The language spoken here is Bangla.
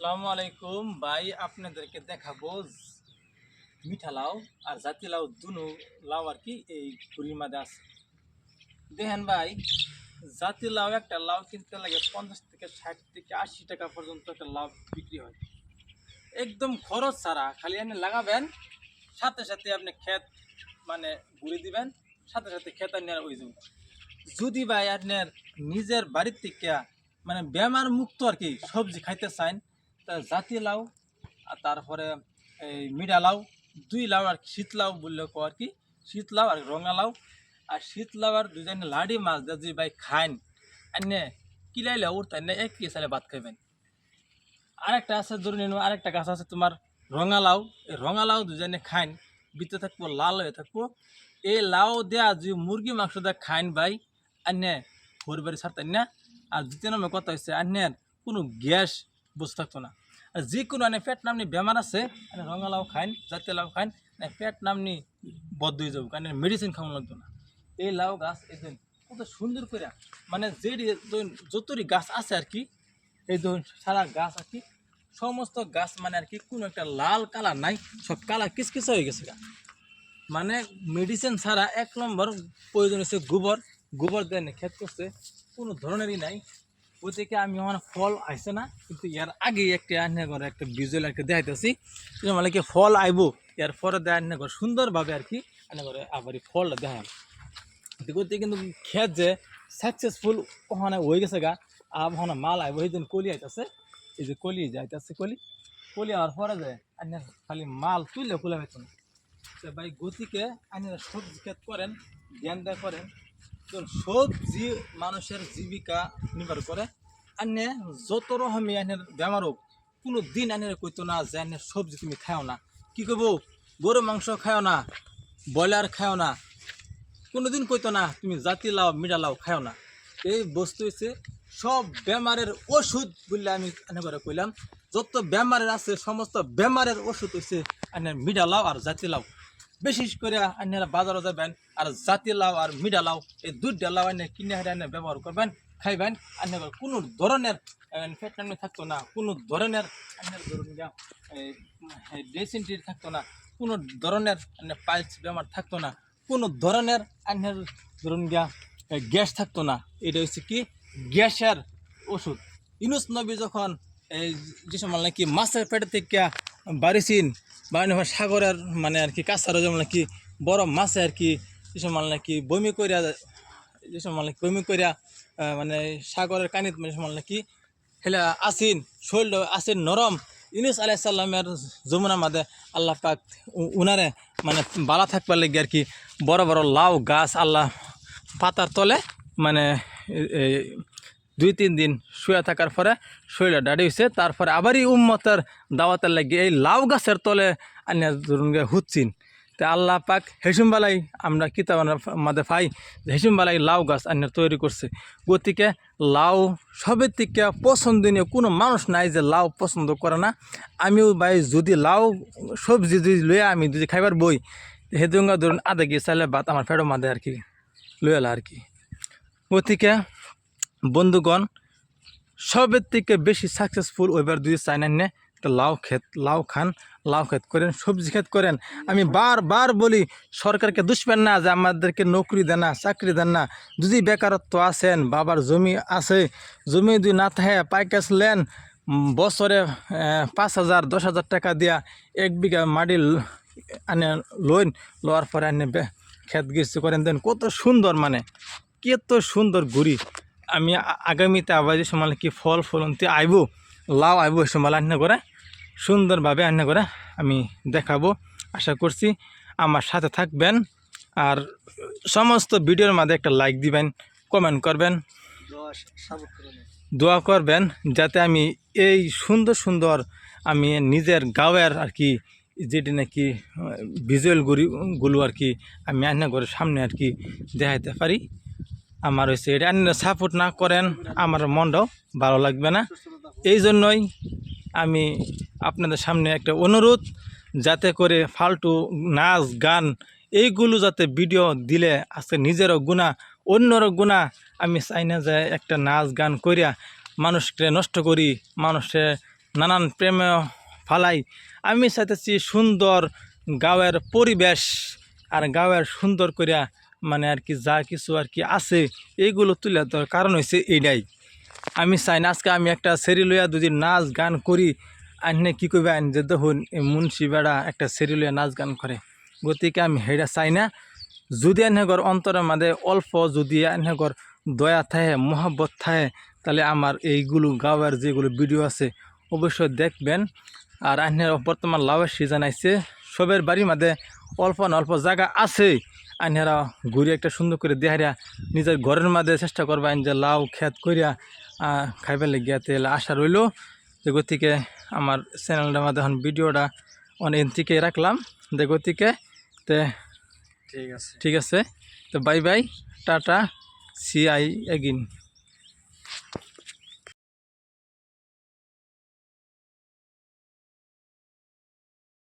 আসসালামু আলাইকুম। ভাই, আপনাদেরকে দেখাবো মিঠা লাউ আর জাতি লাউ, দুনো লাউ আর কি, এই পুরীর মাঝে আছে। দেখেন ভাই, জাতি লাউ একটা লাউ কিনতে লাগে পঞ্চাশ থেকে ষাট থেকে আশি টাকা পর্যন্ত একটা লাউ বিক্রি হয়। একদম খরচ ছাড়া, খালি আপনি লাগাবেন, সাথে সাথে আপনি ক্ষেত মানে ঘুরে দিবেন, সাথে সাথে ক্ষেত আপনি আর হয়ে যাবেন যদি ভাই আপনার নিজের বাড়ির থেকে মানে বেমার মুক্ত আর কি সবজি খাইতে চান জাতি লাউ আর তারপরে এই মিঠা লাউ দুই লাউ আর শীত লাউ বললে কো আর কি, শীত লাউ আর রঙা লাউ আর শীত লাউ আর দুজনে লাড়ি মাছ দিয়ে যদি ভাই খান আনে কিলাইলে উঠতেন না এক সালে ভাত খাইবেন। আরেকটা আছে, ধরে নিন, আরেকটা গাছ আছে তোমার রঙালাউ এই রঙালাউ দুজনে খাইন, ভিতরে থাকব, লাল হয়ে থাকব। এই লাউ দেয়া যদি মুরগি মাংস দেয়া খাইন ভাই আনে পরিবারে ছাড়তেন না আর দ্বিতীয় নম্বর কথা হচ্ছে আন্যের কোনো গ্যাস বসে থাকতো না। আর যে কোনো আনে পেট নামনি বেমার আছে রঙালাউ খাইন জাতীয় লাউ খাইন পেট নামনি বদ্ধ হয়ে যাব কারণ মেডিসিন লাগতো না। এই লাউ গাছ ধরুন কত সুন্দর করে মানে যে যতরি গাছ আছে আর কি, এই ধরুন সারা গাছ আর কি, সমস্ত গাছ মানে আর কি কোনো একটা লাল কালার নাই, সব কালার কিসকিস হয়ে গেছে মানে মেডিসিন ছাড়া এক নম্বর প্রয়োজন হচ্ছে গোবর গোবর দেন ক্ষেত করছে, কোনো ধরনেরই নাই। ওই থেকে আমি আমার ফল আইসে না, কিন্তু এর আগে একটা আনে করে একটা ভিজুয়াল কি দেখাইতেছি। যে মানে কি ফল আইবো এর পরে দেয় আনে করে সুন্দরভাবে আর কি আনে করে আবার এই ফলটা দেখাম। দেখতে কিন্তু খেত যে সাকসেসফুল ওখানে হয়ে গেছে গা আর ওখানে মাল আইব সেই দিন কলি আইতেছে। এই যে কলি যাইতেছে কলি কলি আর পরে যায় আনে খালি মাল তুললে কুলে পাইতো না। ভাই গতিকে আইনের সবজি খেত করেন দেয়া করেন সবজি মানুষের জীবিকা নির্ভর করে। আনে যত রকমই আইনের বেমার হোক, কোনো দিন আইনের কইতো না যে আইনের সবজি তুমি খাও না। কি করব গরু মাংস খাও না, ব্রয়লার খাও না কোনোদিন কইতো না তুমি জাতি লাও মিঠা লাও খাও না। এই বস্তু হচ্ছে সব বেমারের ওষুধ বললে আমি এনে করে কইলাম। যত বেমারের আছে, সমস্ত বেমারের ওষুধ হচ্ছে আনের মিঠা লাউ আর জাতি লাউ বিশেষ করে আপনারা বাজারে যাবেন আর জাতি লাউ আর মিঠা লাউ, এই দুইটা লাউ আনে কিনে হারে ব্যবহার করবেন, খাইবেন। আপনার কোনো ধরনের ফ্যাটনামি থাকতো না, কোনো ধরনের আপনার ধরুন থাকতো না, কোনো ধরনের পাইলস বেমার থাকতো না, কোনো ধরনের আপনার ধরুন গিয়া গ্যাস থাকতো না। এটা হচ্ছে কি? গ্যাসের ওষুধ। ইনুস নবী যখন যে সময় নাকি মাছের পেটে থেকে বাড়িছিন বা অন্য সাগরের মানে আর কি কাছারও যেমন নাকি বড় মাছে আর কি যে সময় নাকি বমি করিয়া যে সময় নাকি বমি করিয়া মানে সাগরের কানিত মানে নাকি হেলে আসিন শরীর আসিন নরম। ইনুস আলাইসাল্লামের যমুনার মাঝে আল্লাহ পাক উনারে মানে বালা থাকবার লেগে আর কি বড় বড় লাউ গাছ আল্লাহ পাতার তলে মানে দুই তিন দিন শুয়ে থাকার পরে শরীরে দাঁড়ি হয়েছে তারপরে আবারই উম্মতের দাওয়াতের লাগে এই লাউ গাছের তলে আনিয়া ধরুন গিয়ে হুচ্ছিন তা আল্লাহ পাক হেসুমবালাই আমরা কিতাব মাঝে পাই যে হেসুমবালাই লাউ গাছ আনিয়া তৈরি করছে। গতিকে লাউ সবের থেকে পছন্দনীয় কোনো মানুষ নাই যে লাউ পছন্দ করে না। আমিও ভাই যদি লাউ সবজি যদি লইয়া আমি যদি খাইবার বই হেদুঙ্গা ধরুন আধা গিয়ে চাইলে ভাত আমার ফেরো মাঝে আর কি লইয়ালা আর কি। গতিকে বন্ধুগণ, সবের থেকে বেশি সাকসেসফুল ওইবার দুই চাইনান নে একটা লাউ ক্ষেত, লাউ খান, লাউ ক্ষেত করেন, সবজি ক্ষেত করেন। আমি বারবার বলি, সরকারকে দুষবেন না যে আমাদেরকে নৌকরি দেন না, চাকরি দেন না। যদি বেকারত্ব আছেন, বাবার জমি আছে, জমি যদি না থাকে পাইকাস লেন, বছরে পাঁচ হাজার, দশ হাজার টাকা দিয়া এক বিঘা মাটি আনে লোন লওয়ার পরে আনে ক্ষেত গৃহস্থ করেন দেন। কত সুন্দর মানে কত সুন্দর ঘুরি আমি আগামীতে আবার যে সময় কি ফল ফলন্তি আইব, লাউ আইব এই সময় রান্না করে, সুন্দরভাবে রান্না করে আমি দেখাবো। আশা করছি আমার সাথে থাকবেন আর সমস্ত ভিডিওর মাঝে একটা লাইক দিবেন কমেন্ট করবেন। দোয়া করবেন যাতে আমি এই সুন্দর সুন্দর আমি নিজের গাঁয়ের আর কি, যেটি নাকি ভিজুয়ালগুলো আর কি আমি রান্না করে সামনে আর কি দেখাইতে পারি। আমার হয়েছে এটা সাপোর্ট না করেন, আমার মনটাও ভালো লাগবে না। এই জন্যই আমি আপনাদের সামনে একটা অনুরোধ, যাতে করে ফালতু নাচ, গান, এইগুলো যাতে ভিডিও দিলে আজকে নিজেরও গুণা, অন্যরও গুণা। আমি চাই না যে একটা নাচ, গান করিয়া মানুষকে নষ্ট করি মানুষের নানান প্রেমে ফালাই। আমি চাইতেছি সুন্দর গাঁয়ের পরিবেশ আর গাঁয়ের সুন্দর করিয়া মানে আর কি যা কিছু আর কি আছে, এইগুলো তুলে ধরার কারণ হয়েছে এইটাই। আমি চাই না, আজকে আমি একটা সেরি লইয়া যদি নাচ গান করি, আইনে কি করবে আইন? যে দেখুন মুন্সি বেড়া একটা সেরি লইয়া নাচ গান করে। গতিকে আমি হেটা চাই না। যদি আনহেগর অন্তরের মাঝে অল্প যদি আনহেগর দয়া থাকে মহাব্বত থাকে তাহলে আমার এইগুলো গাঁয়ের যেগুলো ভিডিও আছে, অবশ্যই দেখবেন। আর আইনের বর্তমান লাভের সিজন আইছে। সবের বাড়ির মাঝে অল্প অল্প জায়গা আছে। আইনেরা ঘুরে একটা সুন্দর করে দেহারিয়া নিজের ঘরের মাঝে চেষ্টা করবা আইন যে লাউ খেত করিয়া খাইবার লেগিয়া তেল আশা রইল। যে গতিকে আমার চ্যানেলটার মাঝে এখন ভিডিওটা অনেক থেকে রাখলাম। যে গতিকে তে ঠিক আছে। ঠিক আছে। তো bye bye tata see I again